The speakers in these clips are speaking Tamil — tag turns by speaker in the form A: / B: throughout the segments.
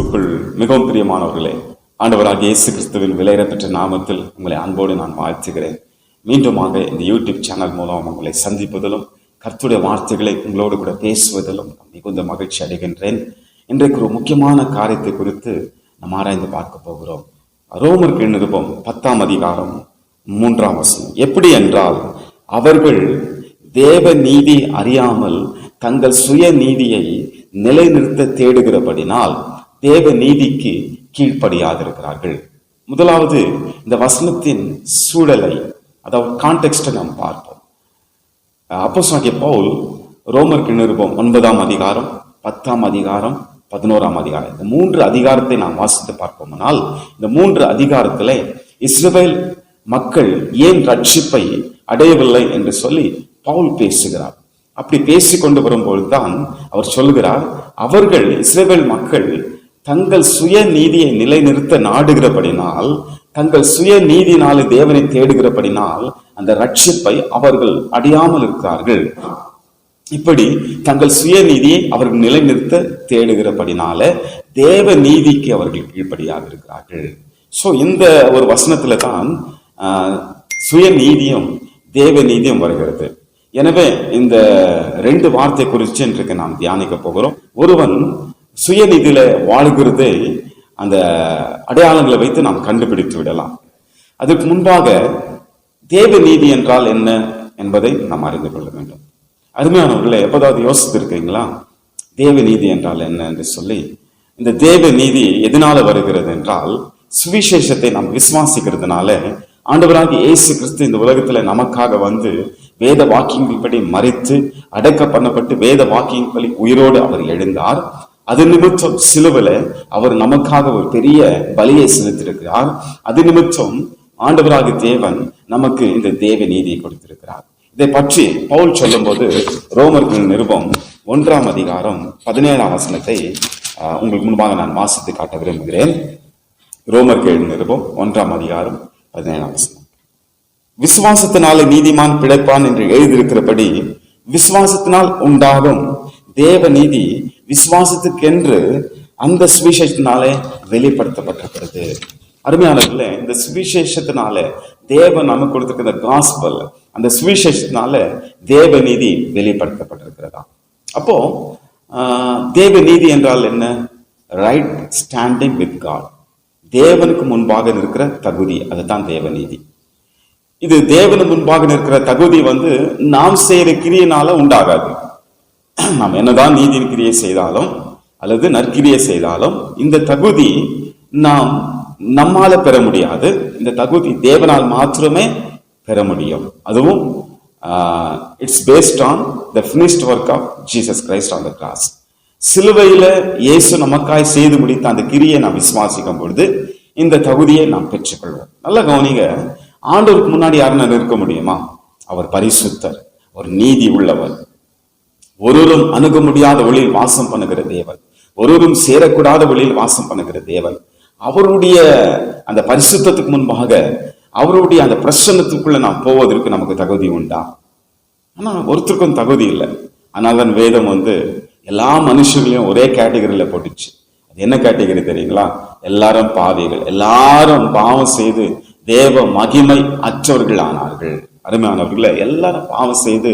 A: கிறிஸ்துக்குள் மிகவும் பிரியமானவர்களே ஆண்டவராக இயேசு கிறிஸ்துவின் விலையிடப்பெற்ற நாமத்தில் உங்களை அன்போடு நான் வாழ்த்துகிறேன். மீண்டுமாக இந்த யூடியூப் சேனல் மூலம் உங்களை சந்திப்பதிலும் கர்த்துடைய வார்த்தைகளை உங்களோடு கூட பேசுவதிலும் மிகுந்த மகிழ்ச்சி அடைகின்றேன். இன்றைக்கு ஒரு முக்கியமான காரியத்தை குறித்து நாம் ஆராய்ந்து பார்க்க போகிறோம். ரோமருக்கு நிருபம் பத்தாம் அதிகாரம் மூன்றாம் வசனம். எப்படி என்றால் அவர்கள் தேவ நீதி அறியாமல் தங்கள் சுய நீதியை நிலைநிறுத்த தேடுகிறபடினால் தேவ நீதிக்கு கீழ்ப்படியாக இருக்கிறார்கள் முதலாவது இந்த வசனத்தின் சூழலை அதாவது கான்டெக்ஸ்டை நாம் பார்ப்போம். அப்போ பவுல் ரோமருக்கு நிருபம் ஒன்பதாம் அதிகாரம் பத்தாம் அதிகாரம் பதினோராம் அதிகாரம். இந்த மூன்று அதிகாரத்தை நாம் வாசித்து பார்ப்போம்னால் இந்த மூன்று அதிகாரத்தில் இஸ்ரேல் மக்கள் ஏன் ரட்சிப்பை அடையவில்லை என்று சொல்லி பவுல் பேசுகிறார். அப்படி பேசிக்கொண்டு தான் அவர் சொல்கிறார் அவர்கள் இஸ்ரேல் மக்கள் தங்கள் சுய நீதியை நிலைநிறுத்த நாடுகிறபடினால் தங்கள் சுய நீதினாலே தேவனை தேடுகிறபடினால் அந்த ரட்சிப்பை அவர்கள் அடையாமல் இருக்கிறார்கள். இப்படி தங்கள் சுயநீதியை அவர்கள் நிலைநிறுத்த தேடுகிறபடினால தேவ நீதிக்கு அவர்கள் கீழ்ப்படியாக இருக்கிறார்கள். ஸோ இந்த ஒரு வசனத்துல தான் சுய சுயநீதியும் தேவ நீதியும் வருகிறது. எனவே இந்த ரெண்டு வார்த்தை குறித்து இன்றைக்கு நாம் தியானிக்க போகிறோம். ஒருவன் சுயநிதியில் வாழ்கிறதை அந்த அடையாளங்களை வைத்து நாம் கண்டுபிடித்து விடலாம். அதற்கு முன்பாக தேவ நீதி என்றால் என்ன என்பதை நாம் அறிந்து கொள்ள வேண்டும். அருமையானவர்களே எப்போதாவது யோசித்திருக்கீங்களா? தேவ நீதி என்றால் என்ன என்று சொல்லி இந்த தேவ நீதி எதனால வருகிறது என்றால் சுவிசேஷத்தை நாம் விசுவாசிக்கிறதுனால ஆண்டவராக இயேசு கிறிஸ்து இந்த உலகத்துல நமக்காக வந்து வேத வாக்கியங்கள்படி மறித்து அடக்க பண்ணப்பட்டு வேத வாக்கியங்களை உயிரோடு அவர் எழுந்தார். அது நிமித்தம் சிலுவில அவர் நமக்காக ஒரு பெரிய பலியை செலுத்தியிருக்கிறார். அது நிமித்தம் ஆண்டவராக தேவன் நமக்கு இந்த தேவ நீதியை கொடுத்திருக்கிறார். இதை பற்றி பவுல் சொல்லும்போது ரோமர்கள் நிருபம் ஒன்றாம் அதிகாரம் பதினேழாம் வசனத்தை ஆஹ், உங்களுக்கு முன்பாக நான் வாசித்து காட்ட விரும்புகிறேன். ரோமர்கள் நிருபம் ஒன்றாம் அதிகாரம் பதினேழாம் வசனம். விசுவாசத்தினாலே நீதிமான் பிழைப்பான் என்று எழுதியிருக்கிறபடி விசுவாசத்தினால் உண்டாகும் தேவ நீதி விசுவாசத்துக்கென்று அந்த சுவிசேஷத்தினாலே வெளிப்படுத்தப்பட்டிருக்கிறது. அருமையானவர்களே இந்த சுவிசேஷத்தினால தேவன் நமக்கு கொடுத்திருக்கிற காஸ்பல் அந்த சுவிசேஷத்தினால தேவ நீதி வெளிப்படுத்தப்பட்டிருக்கிறதா? அப்போ தேவ நீதி என்றால் என்ன? ரைட் ஸ்டாண்டிங் வித் காட் தேவனுக்கு முன்பாக இருக்கிற தகுதி அதுதான் தேவ நீதி இது தேவனு முன்பாக இருக்கிற தகுதி வந்து நாம் செய்யற கிரியையினால உண்டாகாது. நாம் என்னதான் நீதி கிரியை செய்தாலும் அல்லது நற்கிரியை செய்தாலும் இந்த தகுதி நாம் நம்மால பெற முடியாது. இந்த தகுதி தேவனால் மாத்திரமே பெற முடியும். அதுவும் it's based on the finished work of Jesus Christ on the cross சிலுவையில இயேசு நமக்காய் செய்து முடித்த அந்த கிரியை நாம் விசுவாசிக்கும் பொழுது இந்த தகுதியை நாம் பெற்றுக்கொள்வோம். நல்ல கவனிங்க ஆண்டவருக்கு முன்னாடி யாருன்னா நிற்க முடியுமா? அவர் பரிசுத்தர் ஒரு நீதி உள்ளவர். ஒருவரும் அணுக முடியாத ஒளியில் வாசம் பண்ணுகிற தேவன். ஒருவரும் சேரக்கூடாத ஒளியில் வாசம் பண்ணுகிற தேவன். அவருடைய அந்த பரிசுத்தத்துக்கு முன்பாக அவருடைய அந்த பிரசன்னத்துக்குள்ள நாம் போவதற்கு நமக்கு தகுதி உண்டா? ஆனா ஒருத்தருக்கும் தகுதி இல்லை. ஆனால் தான் வேதம் வந்து எல்லா மனுஷர்களையும் ஒரே கேட்டகரியில போட்டுச்சு. அது என்ன கேட்டகரி தெரியுங்களா? எல்லாரும் பாவிகள். எல்லாரும் பாவம் செய்து தேவ மகிமை அற்றவர்கள் ஆனார்கள் அருமையானவர்களை எல்லாரும் பாவம் செய்து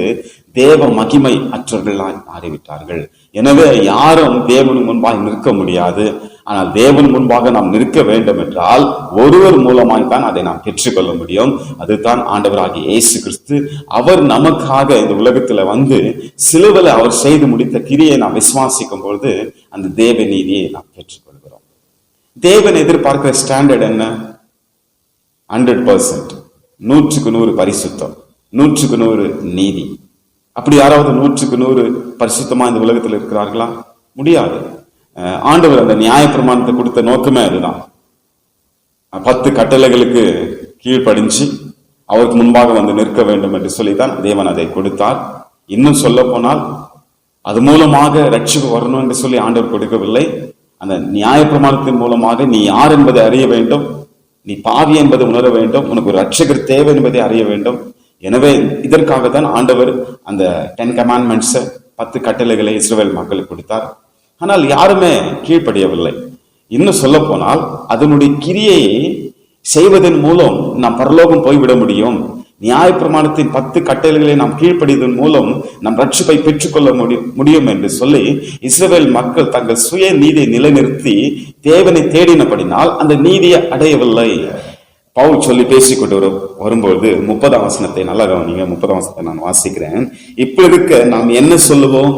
A: தேவ மகிமை அற்றவர்களாய் மாறிவிட்டார்கள். எனவே யாரும் தேவன் முன்பாக நிற்க முடியாது. ஆனால் தேவன் முன்பாக நாம் நிற்க வேண்டும் என்றால் ஒருவர் மூலமாய் தான் அதை நாம் பெற்றுக்கொள்ள முடியும். அதுதான் ஆண்டவராகிய இயேசு கிறிஸ்து. அவர் நமக்காக இந்த உலகத்துல வந்து சிலுவையில் அவர் செய்து முடித்த கிரியை நாம் விசுவாசிக்கும் பொழுது அந்த தேவ நீதியை நாம் பெற்றுக்கொள்கிறோம். தேவன் எதிர்பார்க்கிற ஸ்டாண்டர்ட் என்ன? ஹண்ட்ரட் பர்சன்ட் நூற்றுக்கு நூறு பரிசுத்தம். நூற்றுக்கு நூறு நீதி. அப்படி யாராவது நூற்றுக்கு நூறு பரிசுத்தமா இந்த உலகத்தில் இருக்கிறார்களா? முடியாது. ஆண்டவர் அந்த நியாய பிரமாணத்தை கொடுத்த நோக்கமே அதுதான். பத்து கட்டளைகளுக்கு கீழ்ப்படிஞ்சு அவருக்கு முன்பாக வந்து நிற்க வேண்டும் என்று சொல்லித்தான் தேவன் அதை கொடுத்தார். இன்னும் சொல்ல போனால் அது மூலமாக ரட்சிப்பு வரணும் என்று சொல்லி ஆண்டவர் கொடுக்கவில்லை. அந்த நியாயப்பிரமாணத்தின் மூலமாக நீ யார் என்பதை அறிய வேண்டும். நீ பாவி என்பதை உணர வேண்டும். உனக்கு ஒரு ரட்சகர் தேவை என்பதை அறிய வேண்டும். எனவே இதற்காக தான் ஆண்டவர் அந்த டென் கமாண்ட்மெண்ட்ஸை பத்து கட்டளைகளை இஸ்ரேல் மக்களுக்கு கொடுத்தார். ஆனால் யாருமே கீழ்ப்படியவில்லை. இன்னும் சொல்ல போனால் அதனுடைய கிரியையை செய்வதன் மூலம் நாம் பரலோகம் போய்விட முடியும். நியாய பிரமாணத்தின் பத்து கட்டளைகளை நாம் கீழ்ப்படிவதன் மூலம் நம் ரட்சிப்பை பெற்றுக்கொள்ள முடியும் முடியும் என்று சொல்லி இஸ்ரேல் மக்கள் தங்கள் சுய நீதியை நிலைநிறுத்தி தேவனை தேடினபடினால் அந்த நீதியை அடையவில்லை. பவுல் சொல்லி பேசிக்கொண்டு வரும் வரும்போது முப்பதாம் வசனத்தை நல்லா கவனிங்க. முப்பதாம் வசனத்தை நான் வாசிக்கிறேன். இப்ப இருக்க நாம் என்ன சொல்லுவோம்?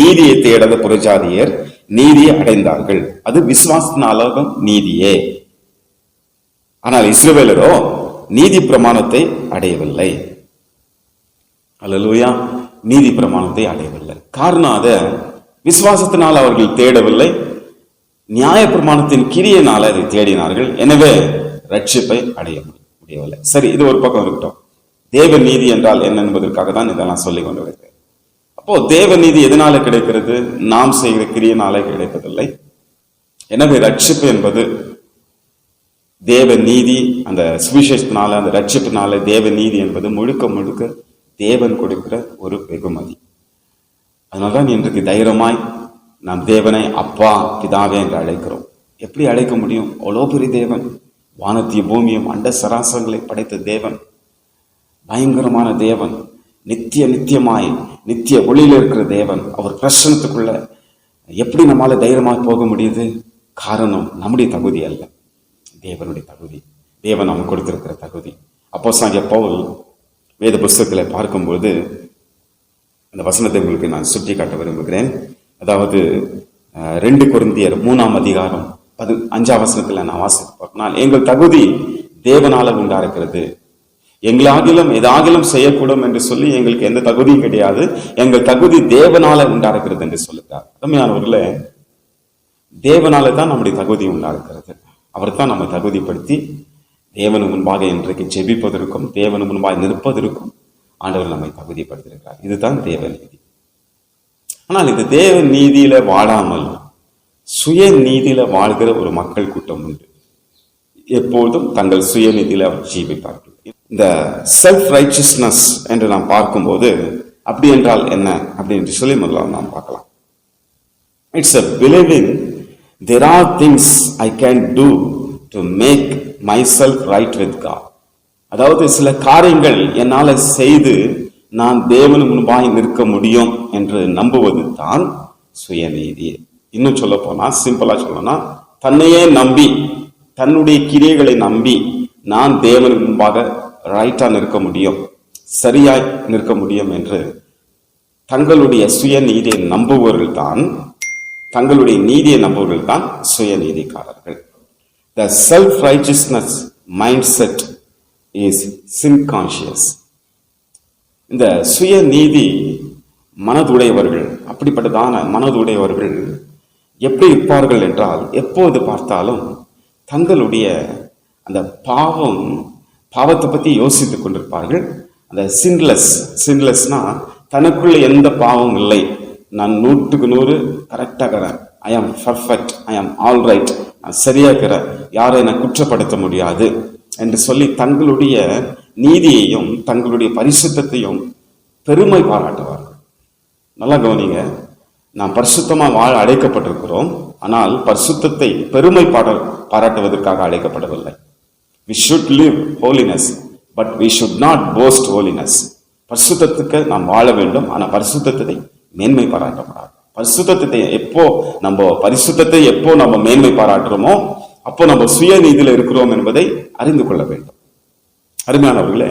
A: நீதியை தேடாத புறஜாதியர் நீதியை அடைந்தார்கள். அது விசுவாசத்தினாலும் நீதியே. ஆனால் இஸ்ரவேலரோ நீதி பிரமாணத்தை அடையவில்லை. அல்லேலூயா. நீதி பிரமாணத்தை அடையவில்லை. காரணம் அத விசுவாசத்தினால் அவர்கள் தேடவில்லை. நியாய பிரமாணத்தின் கிரியனால அதை தேடினார்கள். எனவே ரட்சிப்பை அடைய முடியவில்லை. சரி இது ஒரு பக்கம் இருக்கட்டும். தேவ நீதி என்றால் என்ன என்பதற்காக தான் இதெல்லாம் சொல்லி கொண்டு வருகிறேன் அப்போ தேவ நீதி எதனால கிடைக்கிறது? நாம் செய்கிற கிரியனாலே கிடைப்பதில்லை. எனவே ரட்சிப்பு என்பது தேவ நீதி அந்த சுவிசேஷத்தினால அந்த ரட்சிப்பினால தேவ நீதி என்பது முழுக்க முழுக்க தேவன் கொடுக்கிற ஒரு வெகுமதி. அதனால்தான் இன்றைக்கு தைரியமாய் நாம் தேவனை அப்பா பிதாவே என்று அழைக்கிறோம். எப்படி அழைக்க முடியும்? அவ்வளோ பெரிய தேவன். வானத்தையும் பூமியும் அண்ட சராசரங்களை படைத்த தேவன் பயங்கரமான தேவன் நித்திய நித்தியமாய் நித்திய ஒளியில் இருக்கிற தேவன். அவர் பிரசனத்துக்குள்ள எப்படி நம்மளால் தைரியமாக போக முடியுது? காரணம் நம்முடைய தகுதி அல்ல. தேவனுடைய தகுதி. தேவன் அவன் கொடுத்திருக்கிற தகுதி. அப்போ சாங்கிய பவுல் வேத புஸ்தகங்களை பார்க்கும்போது அந்த வசனத்தை உங்களுக்கு நான் சுட்டி காட்ட விரும்புகிறேன். அதாவது ரெண்டு குருந்தியர் மூணாம் அதிகாரம் பது அஞ்சாம் வசனத்தில் நான் வாசிப்பேன் எங்கள் தகுதி தேவனால உண்டாயிருக்கிறது. எங்களாகிலும் எதாகிலும் செய்யக்கூடும் என்று சொல்லி எங்களுக்கு எந்த தகுதியும் கிடையாது. எங்கள் தகுதி தேவனால உண்டாயிருக்கிறது என்று சொல்லுகிறார். அருமையானவர்களே தேவனால தான் நம்முடைய தகுதி உண்டாகிறது அவர் தான் நம்மை தகுதிப்படுத்தி தேவனு முன்பாக இன்றைக்கு ஜெபிப்பதற்கும் தேவனு முன்பாக நிற்பதற்கும் ஆண்டவர் நம்மை தகுதிப்படுத்தியிருக்கிறார். இதுதான் தேவ நீதி. ஆனால் இந்த தேவ நீதியில வாடாமல் சுய நீதியில் வாழ்கிற ஒரு மக்கள் கூட்டம் உண்டு. எப்போதும் தங்கள் சுயநீதியில அவர் ஜீவிப்பார்கள். இந்த செல்ஃப் ரைச்சியஸ்னஸ் என்று நாம் பார்க்கும்போது அப்படி என்றால் என்ன அப்படி என்று சொல்லி முதல்ல நாம் பார்க்கலாம். It's a believing there are things I can do to make myself right with God அதாவது சில காரியங்கள் என்னால் செய்து நான் தேவன் முன்பாய் நிற்க முடியும் என்று நம்புவது தான் சுயநீதி. இன்னும் சொல்ல போனா சிம்பிளா சொல்லணும்னா தன்னையே நம்பி தன்னுடைய கிரியைகளை நம்பி நான் தேவன் முன்பாக ரைட்டா நிற்க முடியும் சரியாய் நிற்க முடியும் என்று தங்களுடைய சுயநீதியை நம்புபவர்கள் தான் தங்களுடைய நீதியை நம்புவர்கள் தான் சுயநீதிக்காரர்கள். The self righteousness mindset is sin conscious இந்த சுயநீதி மனதுடையவர்கள் அப்படிப்பட்டதான மனதுடையவர்கள் எப்படி இருப்பார்கள் என்றால் எப்போது பார்த்தாலும் தங்களுடைய அந்த பாவம் பாவத்தை பற்றி யோசித்து கொண்டிருப்பார்கள். அந்த சின்லெஸ் சின்லெஸ்னால் தனக்குள்ளே எந்த பாவம் இல்லை. நான் நூற்றுக்கு நூறு கரெக்டாக இருக்கிறேன். ஐ ஆம் பர்ஃபெக்ட் ஐ ஆம் ஆல் ரைட் நான் சரியாகிறேன் யாரை நான் குற்றப்படுத்த முடியாது என்று சொல்லி தங்களுடைய நீதியையும் தங்களுடைய பரிசுத்தையும் பெருமை பாராட்டுவார்கள். நல்லா கவனிங்க. நாம் பரிசுத்தமாக வாழ அழைக்கப்பட்டிருக்கிறோம். ஆனால் பரிசுத்தத்தை பெருமை பாட பாராட்டுவதற்காக அழைக்கப்படவில்லை. We should live holiness but we should not boast holiness பரிசுத்தத்துக்கு நாம் வாழ வேண்டும் ஆனால் பரிசுத்தத்தை மேன்மை பாராட்டப்படாது. பரிசுத்தத்தை எப்போ நம்ம பரிசுத்தத்தை எப்போ நம்ம மேன்மை பாராட்டுறோமோ அப்போ நம்ம சுயநீதியில் இருக்கிறோம் என்பதை அறிந்து கொள்ள வேண்டும். அருமையானவர்களே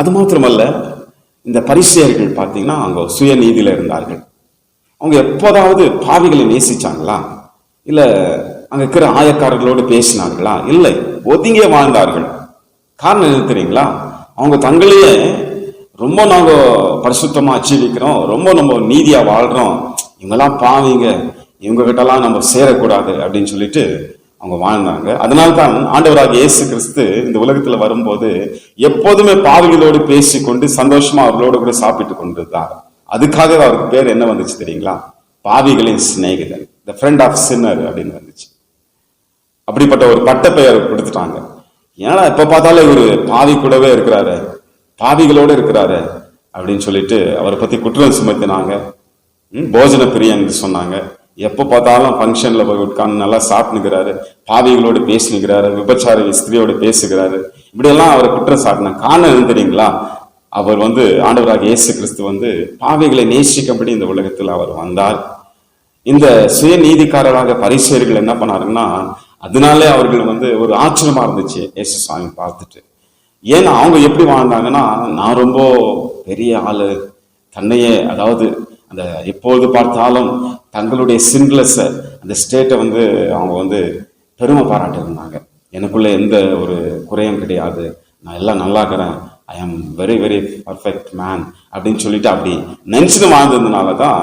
A: அது மாத்திரமல்ல இந்த பரிசேயர்கள் பார்த்தீங்கன்னா அவங்க சுயநீதியில் இருந்தார்கள். அவங்க எப்போதாவது பாவிகளை நேசிச்சாங்களா? இல்லை அங்கே இருக்கிற ஆயக்காரர்களோடு பேசினார்களா? இல்லை. ஒதுங்கியே வாழ்ந்தார்கள். காரணம் என்ன தெரியுங்களா? அவங்க தங்களையே ரொம்ப நாங்கள் பரிசுத்தமாக அச்சீவிக்கிறோம் ரொம்ப நம்ம நீதியாக வாழ்கிறோம் இவங்கெல்லாம் பாவிங்க. இவங்ககிட்டலாம் நம்ம சேரக்கூடாது அப்படின்னு சொல்லிட்டு அவங்க வாழ்ந்தாங்க. அதனால தான் ஆண்டவராக இயேசு கிறிஸ்து இந்த உலகத்தில் வரும்போது எப்போதுமே பாவிகளோடு பேசிக்கொண்டு சந்தோஷமா அவர்களோடு கூட சாப்பிட்டு கொண்டிருந்தார் அதுக்காக அவருக்கு பேர் என்ன வந்துச்சு தெரியுங்களா? பாவிகளின் சிநேகிதன். த ஃப்ரெண்ட் ஆஃப் சின்னர் அப்படின்னு வந்துச்சு. அப்படிப்பட்ட ஒரு பட்ட பெயர் கொடுத்துட்டாங்க. ஏன்னா எப்போ பார்த்தாலும் இவர் பாவி கூடவே இருக்கிறாரு. பாவிகளோடு இருக்கிறாரு அப்படின்னு சொல்லிட்டு அவரை பற்றி குற்றம் சுமத்தினாங்க. ம், போஜன பிரியன் சொன்னாங்க. எப்போ பார்த்தாலும் ஃபங்க்ஷனில் போய் உட்காந்து நல்லா சாப்பிட்டுக்கிறாரு பாவிகளோடு பேசினுக்கிறாரு. விபச்சார ஸ்திரியோடு பேசுகிறாரு. இப்படியெல்லாம் அவரை குற்றம் சாட்டின காரணம் என்ன தெரியுங்களா? அவர் வந்து ஆண்டவராக இயேசு கிறிஸ்து வந்து பாவைகளை நேசிக்கும்படி இந்த உலகத்தில் அவர் வந்தார். இந்த சுய நீதிக்காரராக என்ன பண்ணாருன்னா அதனாலே அவர்கள் வந்து ஒரு ஆச்சரியமா இருந்துச்சு இயேசு சுவாமி பார்த்துட்டு. ஏன்னா அவங்க எப்படி வாழ்ந்தாங்கன்னா நான் ரொம்ப பெரிய ஆளு. தன்னையே அதாவது அந்த எப்போது பார்த்தாலும் தங்களுடைய சின்லெஸ் அந்த ஸ்டேட்டை வந்து அவங்க வந்து பெருமை பாராட்டியிருந்தாங்க. எனக்குள்ள எந்த ஒரு குறையும் கிடையாது. நான் எல்லாம் நல்லா இருக்கிறேன் ஐ am very very perfect man அப்படின்னு சொல்லிட்டு அப்படி நினச்சிட்டு வாழ்ந்ததுனால தான்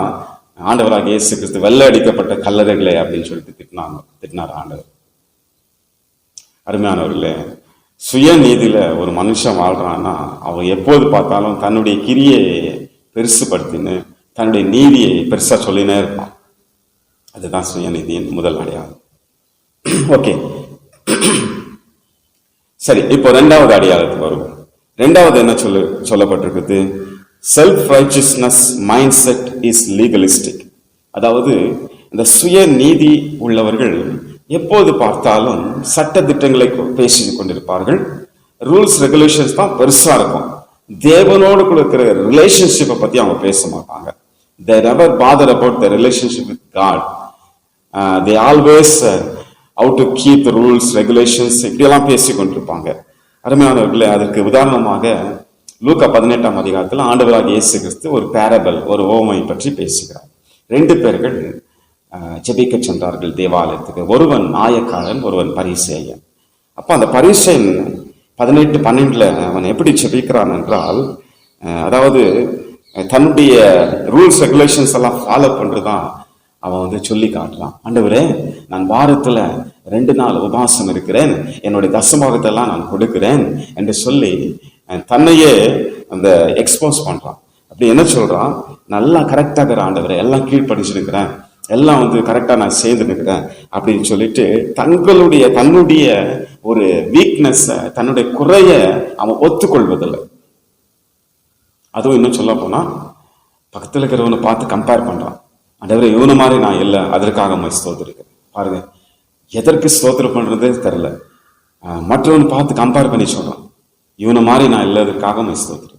A: ஆண்டவராக இயேசு கிறிஸ்து வெள்ளை அடிக்கப்பட்ட கல்லறைகளே அப்படின்னு சொல்லிட்டு திட்டினாங்க திட்டினார் ஆண்டவர். அருமையானவர்களே சுயநீதியில் ஒரு மனுஷன் வாழ்கிறான்னா அவன் எப்போது பார்த்தாலும் தன்னுடைய கிரியை பெருசுபடுத்தின்னு தன்னுடைய நீதியை பெருசாக சொல்லினே இருப்பான். அதுதான் சுயநீதியின் முதல் அடையாளம். ஓகே சரி இப்போ ரெண்டாவது அடையாளத்துக்கு வருவோம். ரெண்டாவது என்ன சொல்ல சொல்லப்பட்டிருக்குது? Self righteousness mindset is legalistic அதாவது இந்த சுய நீதி உள்ளவர்கள் எப்போது பார்த்தாலும் சட்ட திட்டங்களை பேசி கொண்டிருப்பார்கள். ரூல்ஸ் ரெகுலேஷன்ஸ் தான் பெருசாக இருக்கும். தேவனோடு கூட இருக்கிற ரிலேஷன்ஷிப்பை பற்றி அவங்க பேச மாட்டாங்க. They never bother about the relationship with God they always out to keep rules regulations இப்படியெல்லாம் பேசி கொண்டிருப்பாங்க. அருமையானவர்களே அதற்கு உதாரணமாக லூக்கா பதினெட்டாம் அதிகாரத்தில் ஆண்டவராக இயேசு கிறிஸ்து ஒரு பேரபல் ஒரு ஓமை பற்றி பேசுகிறார். ரெண்டு பேர்கள் செபிக்க ஜெபிக்க சென்றார்கள் தேவாலயத்துக்கு. ஒருவன் நாயக்காரன் ஒருவன் பரிசேயன். அப்போ அந்த பரிசேயன் பதினெட்டு பன்னெண்டில் அவன் எப்படி ஜெபிக்கிறான் என்றால் அதாவது தன்னுடைய ரூல்ஸ் ரெகுலேஷன்ஸ் எல்லாம் ஃபாலோ பண்றதான் அவன் வந்து சொல்லி காட்டுறான் ஆண்டவரே நான் வாரத்தில் ரெண்டு நாள் உபாசம் இருக்கிறேன். என்னுடைய தசமாகத்தெல்லாம் நான் கொடுக்கிறேன் என்று சொல்லி தன்னையே அந்த எக்ஸ்போஸ் பண்ணுறான் அப்படி என்ன சொல்கிறான் நல்லா கரெக்டாக இருக்கிற ஆண்டவரே எல்லாம் கீழ்ப்படிச்சிருக்கிறேன் எல்லாம் வந்து கரெக்டாக நான் செய்து நிற்கிறேன் அப்படின்னு சொல்லிட்டு தங்களுடைய தன்னுடைய ஒரு வீக்னஸ் தன்னுடைய குறைய அவன் ஒத்துக்கொள்வதில்லை. அதுவும் இன்னும் சொல்ல போனால் பக்கத்தில் இருக்கிறவனை பார்த்து கம்பேர் பண்ணுறான் ஆண்டவரே இவனை மாதிரி நான் இல்லை. அதற்காக உம்மை ஸ்தோத்திருக்கிறேன். பாருங்க எதற்கு ஸ்தோத்திரம் பண்ணுறதே தெரில மற்றவன் பார்த்து கம்பேர் பண்ணி சொல்கிறான் இவனை மாதிரி நான் இல்லை அதற்காக உம்மை ஸ்தோத்திருக்கிறேன்.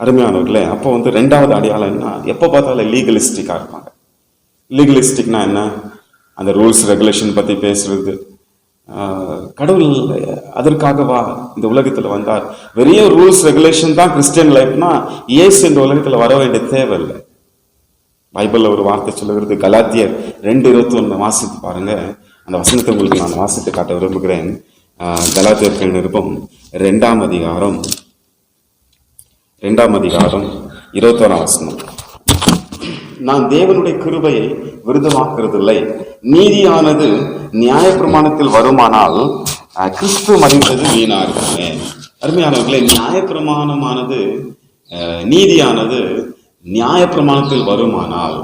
A: அருமையானவர்களே அப்போ வந்து ரெண்டாவது அடையாளம் என்ன? எப்போ பார்த்தாலும் லீகலிஸ்டிக்காக இருப்பாங்க. லீகலிஸ்டிக்னா என்ன? அந்த ரூல்ஸ் ரெகுலேஷன் பற்றி பேசுறது. கடவுள் அதற்காகவா இந்த உலகத்தில் வந்தார். வெறிய ரூல்ஸ் ரெகுலேஷன் தான் கிறிஸ்டியன் லைஃப்னா ஏசு இந்த உலகத்தில் வர வேண்டிய தேவையில்லை. பைபிளில் ஒரு வார்த்தை சொல்லுகிறது கலாத்தியர் ரெண்டு இருபத்தி ஒன்று வாசித்து பாருங்க. அந்த வசனத்தை உங்களுக்கு நான் வாசித்து காட்ட விரும்புகிறேன். கலாத்தியர்கள் நிருபம் ரெண்டாம் அதிகாரம். ரெண்டாம் அதிகாரம் இருபத்தோராம் வசனம். நான் தேவனுடைய கிருபையை விருதமாக்குறதில்லை நீதியானது நியாயப்பிரமாணத்தில் வருமானால் கிறிஸ்து மறித்தது வீணா இருக்குமே அருமையானவர்களே நியாயப்பிரமாணமானது நீதியானது நியாயப்பிரமாணத்தில் வருமானால்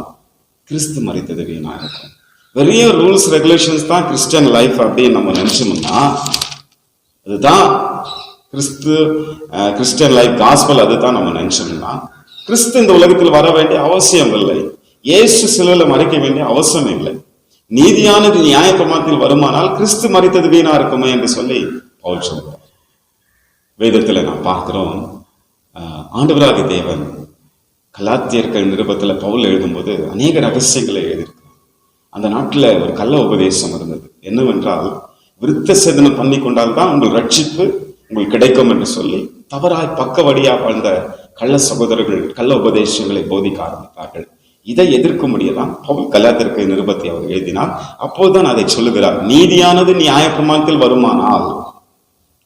A: கிறிஸ்து மறைத்தது வீணாக இருக்கும். பெரிய ரூல்ஸ் ரெகுலேஷன்ஸ் தான் கிறிஸ்டியன் லைஃப் அப்படின்னு நம்ம நினைச்சோம்னா அதுதான் கிறிஸ்து கிறிஸ்டியன் லைஃப் காஸ்பல் அதுதான் நம்ம நினைச்சோம்னா கிறிஸ்து இந்த உலகத்தில் வர வேண்டிய அவசியம் இல்லை. இயேசு சிலையில் மறைக்க வேண்டிய அவசியம் இல்லை. நீதியானது நியாயப்பிரமாணத்தில் வருமானால் கிறிஸ்து மறித்தது வீணா இருக்குமே என்று சொல்லி பவுல் சொல்கிறார் வேதத்தில் நான் பார்க்கிறோம் ஆண்டவராக தேவன் கலாத்தியர்கள் நிருபத்தில் பவுல் எழுதும்போது அநேக ரகசியங்களை எழுதியிருக்கிறார் அந்த நாட்டில் ஒரு கள்ள உபதேசம் இருந்தது. என்னவென்றால் விருத்த சேதனம் பண்ணி கொண்டால்தான் உங்கள் ரட்சிப்பு உங்களுக்கு கிடைக்கும் என்று சொல்லி தவறாய் பக்கவடியாக வாழ்ந்த கள்ள சகோதரர்கள் கள்ள உபதேசங்களை போதிக்க ஆரம்பித்தார்கள். இதை எதிர்க்கும்படியெல்லாம் பவுல் கலாத்திற்கு நிருபத்தை அவர் எழுதினார். அப்போதுதான் அதை சொல்லுகிறார் நீதியானது நியாயப்பிரமாணத்தில் வருமானால்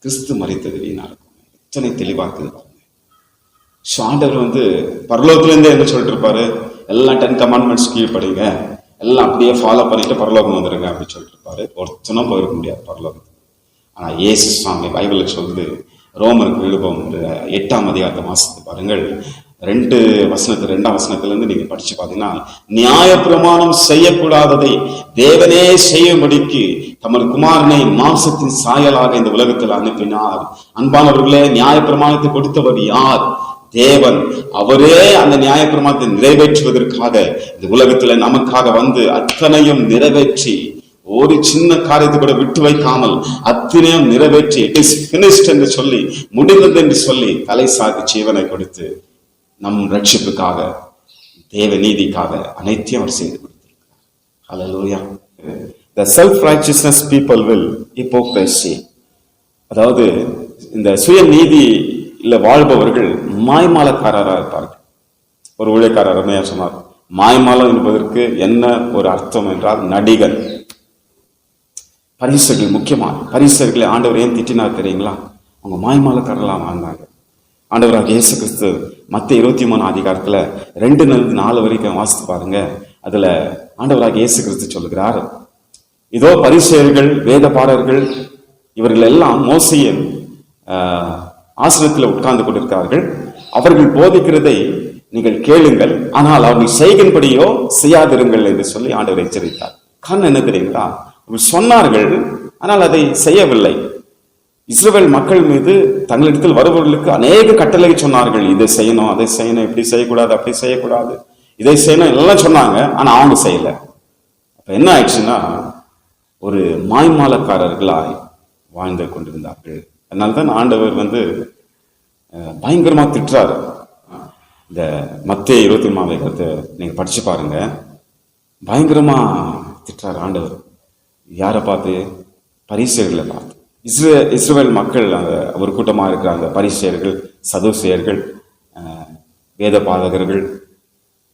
A: கிறிஸ்து மறைத்தது வீணாக இருக்கும் எத்தனை தெளிவாக்குகிறார் ஸோ ஆண்டவர் வந்து பரலோகத்துலேருந்தே என்ன சொல்லிட்டு இருப்பாரு எல்லாம் டென் கமாண்ட்மெண்ட்ஸ் கீழ்படுங்க எல்லாம் அப்படியே ஃபாலோ பண்ணிட்டு பரலோகம் வந்துருங்க அப்படின்னு சொல்லிட்டு இருப்பாரு ஒருத்தனும் போயிருக்க முடியாது பரலோகம். ஆனால் ஏசு சுவாமி பைபிளில் சொல்லுது ரோமருக்கு விழுப்பம் எட்டாம் அதிகாரத்தை வாசித்து பாருங்கள். ரெண்டு வசனத்து ரெண்டாம் வசனத்திலிருந்து நீங்க படிச்சு பாத்தீங்கன்னா நியாய பிரமாணம் செய்யக்கூடாததை தேவனே செய்யும்படிக்கு தமது குமாரனை மாம்சத்தின் சாயலாக இந்த உலகத்தில் அனுப்பினார். அன்பானவர்களே நியாய பிரமாணத்தை கொடுத்தவர் யார்? தேவன் அவரே அந்த நியாயப்பிரமாணத்தை நிறைவேற்றுவதற்காக இந்த உலகத்துல நமக்காக வந்து அத்தனையும் நிறைவேற்றி ஒரு சின்ன காரியத்தை கூட விட்டு வைக்காமல் அத்தனையும் நிறைவேற்றி இட் இஸ் பினிஷ்ட் என்று சொல்லி முடிந்தது என்று சொல்லி தலை சாக்கு ஜீவனை கொடுத்து நம் ரட்சிப்புக்காக தேவ நீதிக்காக அனைத்தையும் அவர் செய்து கொடுத்திருக்கிறார். ஹalleluya the self righteousness people will hypocrisy. அதாவது இந்த சுய இல்லை வாழ்பவர்கள் மாய்மாலக்காரராக இருப்பார்கள். ஒரு ஊழியக்காரர் அருமையா சொன்னார். மாய்மாலம் என்பதற்கு என்ன ஒரு அர்த்தம் என்றால் நடிகன் பரிசர்கள் முக்கியமாக பரிசர்களை ஆண்டவர் ஏன் திட்டினார் தெரியுங்களா? அவங்க மாய்மாலக்காரர்களாக வாழ்ந்தாங்க ஆண்டவராக இயேசு கிறிஸ்து மத்த இருபத்தி மூணு அதிகாரத்துல ரெண்டு நாலு நாலு வரைக்கும் வாசித்து பாருங்க. அதுல ஆண்டவராக இயேசு கிறிஸ்து சொல்கிறார் இதோ பரிசெயர்கள் வேத பாடர்கள் இவர்கள் எல்லாம் மோசையின் ஆசிரியத்தில் உட்கார்ந்து கொண்டிருக்கிறார்கள். அவர்கள் போதிக்கிறதை நீங்கள் கேளுங்கள். ஆனால் அவர்கள் செய்கின்படியோ செய்யாதிருங்கள் என்று சொல்லி ஆண்டவர் எச்சரித்தார். கண் என்ன தெரியுங்களா? சொன்னார்கள் ஆனால் அதை செய்யவில்லை. இஸ்ரேல் மக்கள் மீது தங்களிடத்தில் வருபவர்களுக்கு அநேக கட்டளை சொன்னார்கள். இதை செய்யணும் அதை செய்யணும் இப்படி செய்யக்கூடாது அப்படி செய்யக்கூடாது. இதை செய்யணும் எல்லாம் சொன்னாங்க ஆனால் அவங்க செய்யல. அப்போ என்ன ஆயிடுச்சுன்னா ஒரு மாய்மாலக்காரர்களாய் வாழ்ந்து கொண்டிருந்தார்கள். அதனால்தான் ஆண்டவர் வந்து பயங்கரமாக திட்டுறாரு. இந்த மத்திய இருபத்தி மூணாவது கருத்தை நீங்கள் படித்து பாருங்க. பயங்கரமாக திட்டுறாரு ஆண்டவர். யாரை பார்த்து? பரிசுகளை பார்த்து. இஸ்ரே இஸ்ரேல் மக்கள் அந்த ஒரு கூட்டமாக இருக்கிற அந்த பரிசேயர்கள் சதுசேயர்கள் வேத பாதகர்கள்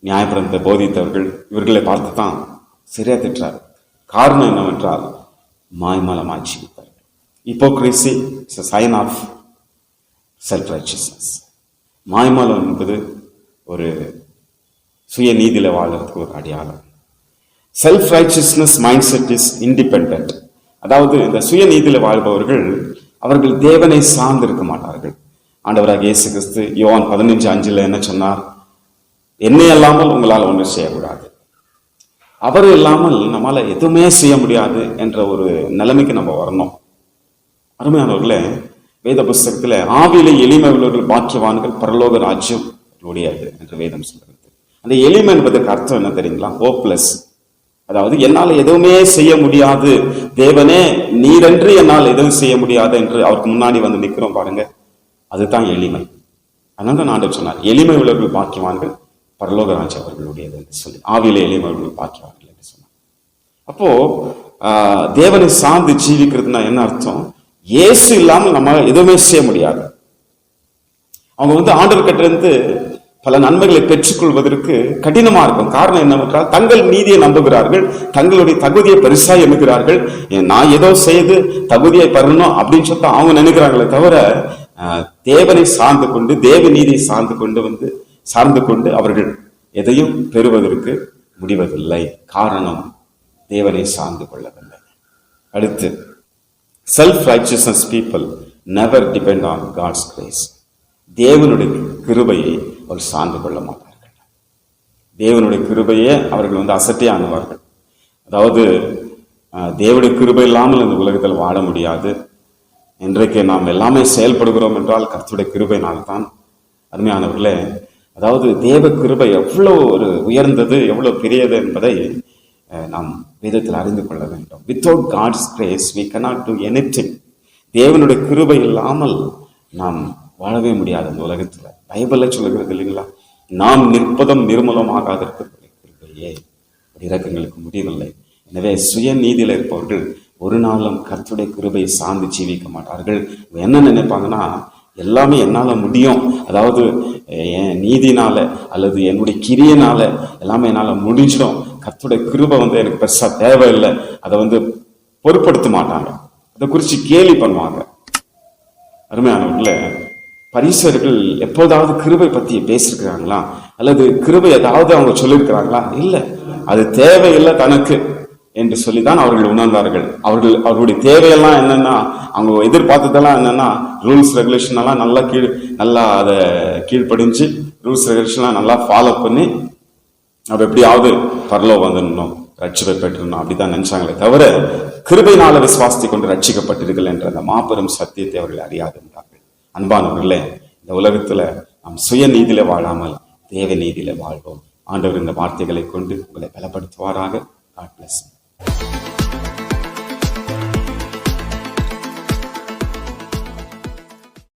A: நியாயப்பிரந்தத்தை போதித்தவர்கள் இவர்களை பார்த்து தான் சரியாக திட்டுறார். காரணம் என்னவென்றால் மாய்மலமாய் hypocrisy is a sign of self righteousness மாய்மலம் என்பது ஒரு சுய நீதியில் வாழறதுக்கு ஒரு அடையாளம். Self righteousness mindset is independent அதாவது இந்த சுய நீதியில் வாழ்பவர்கள் அவர்கள் தேவனை சார்ந்து இருக்க மாட்டார்கள். ஆண்டவராக இயேசு கிறிஸ்து யோவான் பதினஞ்சு அஞ்சில் என்ன சொன்னார்? என்னை அல்லாமல் உங்களால் ஒன்றும் செய்யக்கூடாது. அவர் இல்லாமல் நம்மளால் எதுவுமே செய்ய முடியாது என்ற ஒரு நிலைமைக்கு நம்ம வரணும். அருமையானவர்களே வேத புஸ்தகத்தில் ஆவியில எளிமை உள்ளவர்கள் பாக்கியவான்கள் பரலோக ராஜ்யம் உடையது என்று வேதம் சொல்கிறது. அந்த எளிமை என்பதற்கு அர்த்தம் என்ன தெரியுங்களா? ஹோப்லெஸ் அதாவது என்னால் எதுவுமே செய்ய முடியாது. தேவனே நீரென்று என்னால் எதுவும் செய்ய முடியாது என்று அவருக்கு முன்னாடி வந்து நிற்கிறோம் பாருங்க. அதுதான் எளிமை. அதனால தான் ஆண்டவர் சொன்னார் எளிமை உள்ளவர்கள் பாக்கியவான்கள் பரலோக ராஜ்யம் அவர்களுடையது என்று சொல்லி. ஆவியில எளிமை உள்ளவர்கள் பாக்கியவான்கள் என்று சொன்னார். அப்போ தேவனை சார்ந்து ஜீவிக்கிறதுனா என்ன அர்த்தம்? இயேசு இல்லாமல் நம்ம எதுவுமே செய்ய முடியாது. அவங்க வந்து ஆண்டவர் கிட்ட பல நன்மைகளை பெற்றுக்கொள்வதற்கு கடினமா இருக்கும். காரணம் என்னவென்றால் தங்கள் நீதியை நம்புகிறார்கள் தங்களுடைய தகுதியை பெருசா எண்ணுகிறார்கள். நான் ஏதோ செய்து தகுதியை பெறணும் அப்படின்னு சொல்லிட்டு அவங்க நினைக்கிறாங்களே தவிர தேவனை சார்ந்து கொண்டு தேவ நீதியை சார்ந்து கொண்டு வந்து சார்ந்து கொண்டு அவர்கள் எதையும் பெறுவதற்கு முடிவதில்லை. காரணம் தேவனை சார்ந்து கொள்ளவில்லை. அடுத்து self righteousness people never depend on God's grace தேவனுடைய கிருபையை அவர் சார்ந்து கொள்ள மாட்டார்கள். தேவனுடைய கிருபையே அவர்கள் வந்து அசட்டே ஆணுவார்கள் அதாவது தேவனுடைய கிருபை இல்லாமல் இந்த உலகத்தில் வாழ முடியாது. இன்றைக்கு நாம் எல்லாமே செயல்படுகிறோம் என்றால் கர்த்தருடைய கிருபையினால் தான் அருமையானவர்களே. அதாவது தேவ கிருபை எவ்வளோ ஒரு உயர்ந்தது எவ்வளோ பெரியது என்பதை நாம் வேதத்தில் அறிந்து கொள்ள வேண்டும். Without God's grace we cannot do anything. தேவனுடைய கிருபை இல்லாமல் நாம் வாழவே முடியாது அந்த உலகத்தில். பைபிளில் சொல்லுகிறது இல்லைங்களா? நாம் நிற்பதும் நிர்மூலமாகாதிருப்பது கிருபையே இறக்கங்களுக்கு முடியவில்லை. எனவே சுய நீதியில் இருப்பவர்கள் ஒரு நாளும் கர்த்துடைய கிருபையை சார்ந்து ஜீவிக்க மாட்டார்கள். என்ன நினைப்பாங்கன்னா எல்லாமே என்னால் முடியும். அதாவது என் நீதினால அல்லது என்னுடைய கிரியனால எல்லாமே என்னால் முடிஞ்சிடும். கத்துடைய கிருபை வந்து எனக்கு பெருசா தேவையில்லை. அதை வந்து பொருட்படுத்த மாட்டாங்க. அதை குறித்து கேலி பண்ணுவாங்க. அருமையானவர்களே பரிசர்கள் எப்போதாவது கிருபை பத்தி பேசியிருக்கிறாங்களா அல்லது கிருபை ஏதாவது அவங்க சொல்லியிருக்கிறாங்களா இல்லை. அது தேவையில்லை தனக்கு என்று சொல்லிதான் அவர்கள் உணர்ந்தார்கள். அவர்கள் அவர்களுடைய தேவையெல்லாம் என்னன்னா அவங்க எதிர்பார்த்ததெல்லாம் என்னன்னா ரூல்ஸ் ரெகுலேஷன் எல்லாம் நல்லா கீழ் நல்லா அதை கீழ்ப்படிஞ்சு ரூல்ஸ் ரெகுலேஷன்லாம் நல்லா ஃபாலோ பண்ணி அவர் எப்படியாவது பரலோ வந்துடணும் ரட்சிப்பை பெற்றணும் அப்படிதான் நினைச்சாங்களே தவிர கிருபையினால விசுவாசத்தை கொண்டு ரட்சிக்கப்பட்டீர்கள் என்ற அந்த மாபெரும் சத்தியத்தை அவர்கள் அறியாதிருந்தார்கள் அன்பானவர்களே இந்த உலகத்துல நாம் சுய நீதியில வாழாமல் தேவ நீதியில வாழ்வோம். ஆண்டவர் இந்த வார்த்தைகளை கொண்டு உங்களை பலப்படுத்துவாராக. God bless you.